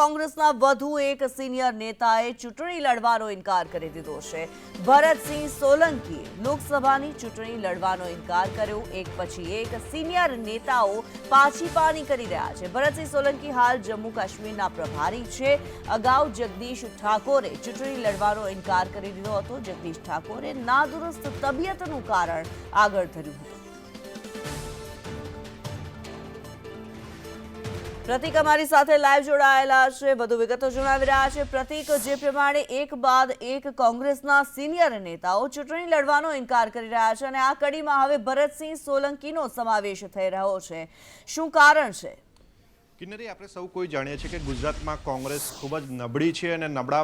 કોંગ્રેસના વધુ એક સિનિયર નેતાએ ચૂંટણી લડવાનો ઇનકાર કરી દીધો છે. ભરતસિંહ સોલંકીએ લોકસભાની ચૂંટણી લડવાનો ઇનકાર કર્યો. એક પછી એક સિનિયર નેતાઓ પાછી પાની કરી રહ્યા છે. ભરતસિંહ સોલંકી હાલ જમ્મુ કાશ્મીરના પ્રભારી છે. અગાઉ જગદીશ ઠાકોરે ચૂંટણી લડવાનો ઇનકાર કરી દીધો હતો. જગદીશ ઠાકોરે નાદુરસ્ત તબિયતનું કારણ આગળ ધર્યું હતું. પ્રતિક અમારી સાથે લાઈવ જોડાયેલા છે. વધુ વિગતો જણાવી રહ્યા છે. પ્રતિક, જે પ્રમાણે એક બાદ એક કોંગ્રેસના સિનિયર નેતાઓ ચૂંટણી લડવાનો ઇનકાર કરી રહ્યા છે અને આ કડીમાં હવે ભરતસિંહ સોલંકીનો સમાવેશ થઈ રહ્યો છે. શું કારણ છે? કિન્નરી આપણે સૌ કોઈ જાણીએ છીએ કે ગુજરાતમાં કોંગ્રેસ ખૂબ જ નબળી છે અને નબળા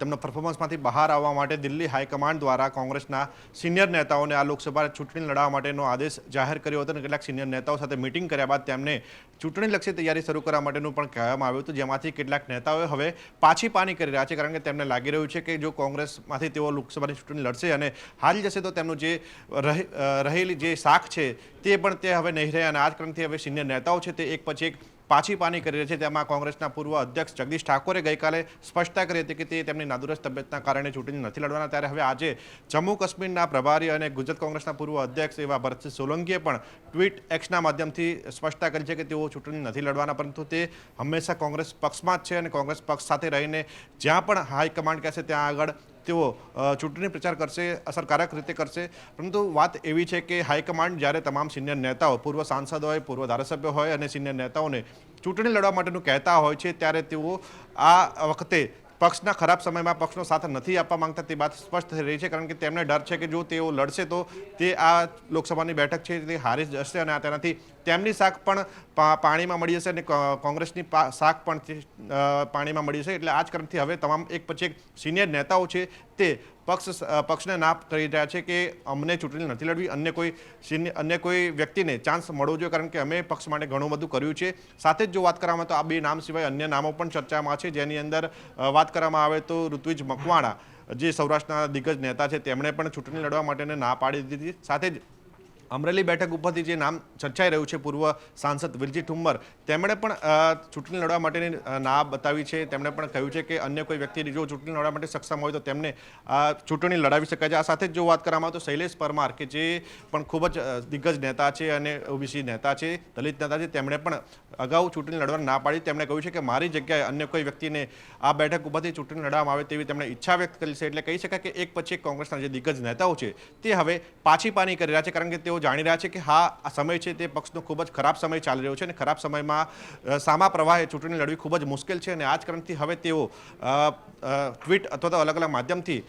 તેમના પરફોર્મન્સમાંથી બહાર આવવા માટે દિલ્હી હાઈકમાન્ડ દ્વારા કોંગ્રેસના સિનિયર નેતાઓને આ લોકસભા ચૂંટણી લડવા માટેનો આદેશ જાહેર કર્યો હતો અને કેટલાક સિનિયર નેતાઓ સાથે મિટિંગ કર્યા બાદ તેમને ચૂંટણીલક્ષી તૈયારી શરૂ કરવા માટેનું પણ કહેવામાં આવ્યું હતું. જેમાંથી કેટલાક નેતાઓએ હવે પાછી પાની કરી રહ્યા છે કારણ કે તેમને લાગી રહ્યું છે કે જો કોંગ્રેસમાંથી તેઓ લોકસભાની ચૂંટણી લડશે અને હારી જશે તો તેમનું જે રહે- રહેલી જે શાખ છે તે પણ તે હવે નહીં રહે અને આ કારણથી હવે સિનિયર નેતાઓ છે તે એક પછી એક પાછી પાની કરી રહી છે. તેમાં કોંગ્રેસના પૂર્વ અધ્યક્ષ જગદીશ ઠાકોરે ગઈકાલે સ્પષ્ટતા કરી હતી કે તે તેમની નાદુરસ્ત તબિયતના કારણે ચૂંટણી નથી લડવાના. ત્યારે હવે આજે જમ્મુ કાશ્મીરના પ્રભારી અને ગુજરાત કોંગ્રેસના પૂર્વ અધ્યક્ષ એવા ભરતસિંહ સોલંકીએ પણ ટ્વીટ એક્સના માધ્યમથી સ્પષ્ટતા કરી છે કે તેઓ ચૂંટણી નથી લડવાના, પરંતુ તે હંમેશા કોંગ્રેસ પક્ષમાં જ છે અને કોંગ્રેસ પક્ષ સાથે રહીને જ્યાં પણ હાઈકમાન્ડ કહેશે ત્યાં આગળ તેઓ ચૂંટણી પ્રચાર કરશે, અસરકારક રીતે કરશે. પરંતુ વાત એવી છે કે હાઈકમાન્ડ જ્યારે તમામ સિનિયર નેતાઓ, પૂર્વ સાંસદ હોય, પૂર્વ ધારાસભ્ય હોય અને સિનિયર નેતાઓને ચૂંટણી લડવા માટેનું કહેતા હોય છે, ત્યારે તેઓ આ વખતે પક્ષના ખરાબ સમયમાં પક્ષનો સાથ નથી આપવા માંગતા તે વાત સ્પષ્ટ થઈ રહી છે, કારણ કે તેમને ડર છે કે જો તેઓ લડશે તો તે આ લોકસભાની બેઠક છે, તે હારી જશે અને તેનાથી તેમની શાક પણ પાણીમાં મળી જશે અને કોંગ્રેસની શાક પણ પાણીમાં મળી જશે. એટલે આ જ ક્રમથી હવે તમામ એક પછી એક સિનિયર નેતાઓ છે તે પક્ષ પક્ષને ના કરી રહ્યા છે કે અમને ચૂંટણી નથી લડવી, અન્ય કોઈ અન્ય કોઈ વ્યક્તિને ચાન્સ મળવો જોઈએ, કારણ કે અમે પક્ષ માટે ઘણું બધું કર્યું છે. સાથે જ જો વાત કરવામાં તો આ બે નામ સિવાય અન્ય નામો પણ ચર્ચામાં છે. જેની અંદર વાત કરવામાં આવે તો ઋત્વિજ મકવાણા, જે સૌરાષ્ટ્રના દિગ્ગજ નેતા છે, તેમણે પણ ચૂંટણી લડવા માટેને ના પાડી દીધી. સાથે જ અમરેલી બેઠક ઉપરથી જે નામ ચર્ચાઈ રહ્યું છે, પૂર્વ સાંસદ વિરજી ઠુમ્મર, તેમણે પણ ચૂંટણી લડવા માટેની ના બતાવી છે. તેમણે પણ કહ્યું છે કે અન્ય કોઈ વ્યક્તિ જો ચૂંટણી લડવા માટે સક્ષમ હોય તો તેમને ચૂંટણી લડાવી શકાય છે. આ સાથે જ જો વાત કરવામાં આવે તો શૈલેષ પરમાર, કે જે પણ ખૂબ જ દિગ્ગજ નેતા છે અને ઓબીસી નેતા છે, દલિત નેતા છે, તેમણે પણ અગાઉ ચૂંટણી લડવા ના પાડી. તેમણે કહ્યું છે કે મારી જગ્યાએ અન્ય કોઈ વ્યક્તિને આ બેઠક ઉપરથી ચૂંટણી લડવામાં આવે તેવી તેમણે ઈચ્છા વ્યક્ત કરી છે. એટલે કહી શકાય કે એક પછી એક કોંગ્રેસના જે દિગ્ગજ નેતાઓ છે, તે હવે પાછી પાની કરી રહ્યા છે. કારણ કે તેઓ જાણી રહ્યા છે કે હા, આ સમય છે તે પક્ષનો ખૂબ જ ખરાબ સમય ચાલી રહ્યો છે અને ખરાબ સમયમાં સામા પ્રવાહે ચૂંટણી લડવી ખૂબ જ મુશ્કેલ છે અને આ જ કારણથી હવે તેઓ ટ્વીટ અથવા તો અલગ અલગ માધ્યમથી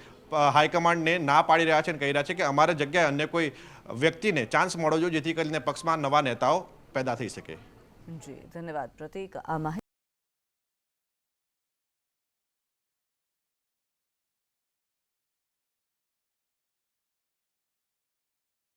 હાઈકમાન્ડને ના પાડી રહ્યા છે અને કહી રહ્યા છે કે અમારે જગ્યાએ અન્ય કોઈ વ્યક્તિને ચાન્સ મળવો જોઈએ જેથી કરીને પક્ષમાં નવા નેતાઓ પેદા થઈ શકે. જી, ધન્યવાદ પ્રતિક. આ